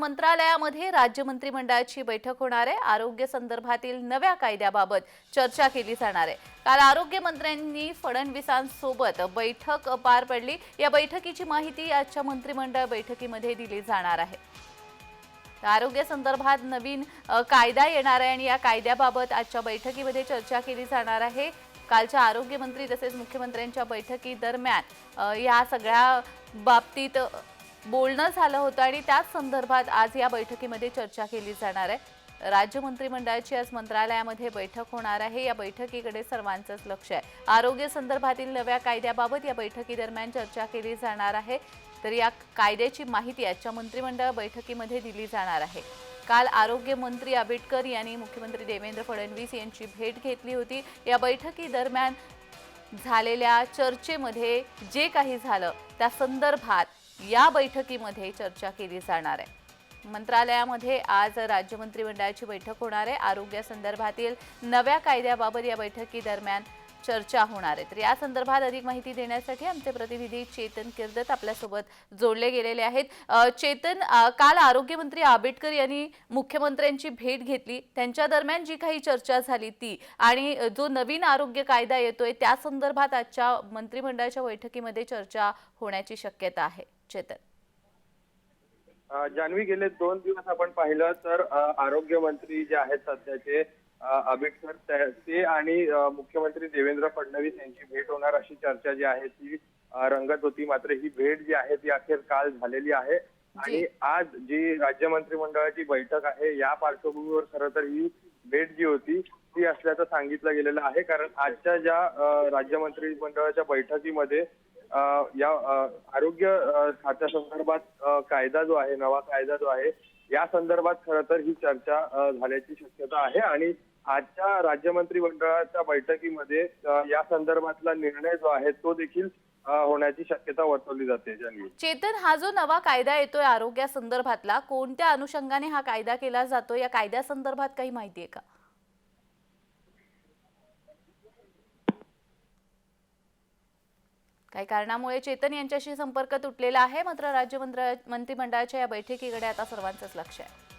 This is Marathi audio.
मंत्रालयामध्ये राज्य मंत्रिमंडळाची बैठक होणार आहे. आरोग्य संदर्भातील नव्या कायद्याबाबत चर्चा केली जाणार आहे. काल आरोग्य मंत्र्यांनी फडणवीसांसोबत बैठक पार पडली. या बैठकीची माहिती आजच्या मंत्रिमंडळ बैठकीमध्ये दिली जाणार आहे. आरोग्य संदर्भात नवीन कायदा येणार आहे आणि या कायद्याबाबत आजच्या बैठकीमध्ये चर्चा केली जाणार आहे. कालच्या आरोग्यमंत्री तसेच मुख्यमंत्र्यांच्या बैठकी दरम्यान या सगळ्या बाबतीत बोलणं झालं होतं आणि त्याच संदर्भात आज या बैठकीमध्ये चर्चा केली जाणार आहे. राज्य मंत्रिमंडळाची आज मंत्रालयामध्ये बैठक होणार आहे. या बैठकीकडे सर्वांचंच लक्ष आहे. आरोग्य संदर्भातील नव्या कायद्याबाबत या बैठकीदरम्यान चर्चा केली जाणार आहे. तर या कायद्याची माहिती आजच्या मंत्रिमंडळ बैठकीमध्ये दिली जाणार आहे. काल आरोग्यमंत्री आंबेडकर यांनी मुख्यमंत्री देवेंद्र फडणवीस यांची भेट घेतली होती. या बैठकीदरम्यान झालेल्या चर्चेमध्ये जे काही झालं त्या संदर्भात या बैठकीमध्ये चर्चा केली जाणार आहे. मंत्रालयामध्ये आज राज्य मंत्रिमंडळाची बैठक होणार आहे. आरोग्यासंदर्भातील नव्या कायद्याबाबत या बैठकीदरम्यान चर्चा होणार आहे. तर या संदर्भात अधिक माहिती देण्यासाठी आमचे प्रतिनिधी चेतन किर्दत आपल्यासोबत जोडले गेलेले आहेत. चेतन काल आरोग्यमंत्री आंबेडकर यांनी मुख्यमंत्र्यांची भेट घेतली. त्यांच्या दरम्यान जी काही चर्चा झाली ती आणि जो नवीन आरोग्य कायदा येतोय त्या संदर्भात आजच्या मंत्रिमंडळाच्या बैठकीमध्ये चर्चा होण्याची शक्यता आहे. चेतन. जान्हवी गेले दोन दिवस आपण पाहिलं तर आरोग्य आरोग्यमंत्री जे आहेत सध्याचे आंबेडकर ते आणि मुख्यमंत्री देवेंद्र फडणवीस यांची भेट होणार अशी चर्चा जी आहे ती रंगत होती. मात्र ही भेट जी आहे ती अखेर काल झालेली आहे. आणि आज जी राज्य मंत्रिमंडळाची बैठक आहे या पार्श्वभूमीवर खरं तर ही भेट जी होती ती असल्याचं सांगितलं गेलेलं आहे. कारण आजच्या ज्या राज्य मंत्रिमंडळाच्या बैठकीमध्ये या आरोग्य अ, खात्यासंदर्भात अ, कायदा जो आहे नवा कायदा जो आहे या संदर्भात खरं तर ही चर्चा झाल्याची शक्यता आहे. आणि आजच्या राज्य मंत्रिमंडळाच्या बैठकीमध्ये या संदर्भातला निर्णय जो आहे तो देखील होण्याची शक्यता वर्तवली जाते चेतन हा जो नवा कायदा येतोय आरोग्यासंदर्भातला कोणत्या अनुषंगाने हा कायदा केला जातो? या कायद्या संदर्भात काही माहिती आहे का? काही कारणामुळे चेतन यांच्याशी संपर्क तुटलेला आहे मात्र राज्य मंत्रिमंडळाच्या या बैठकीकडे आता सर्वांचंच लक्ष आहे.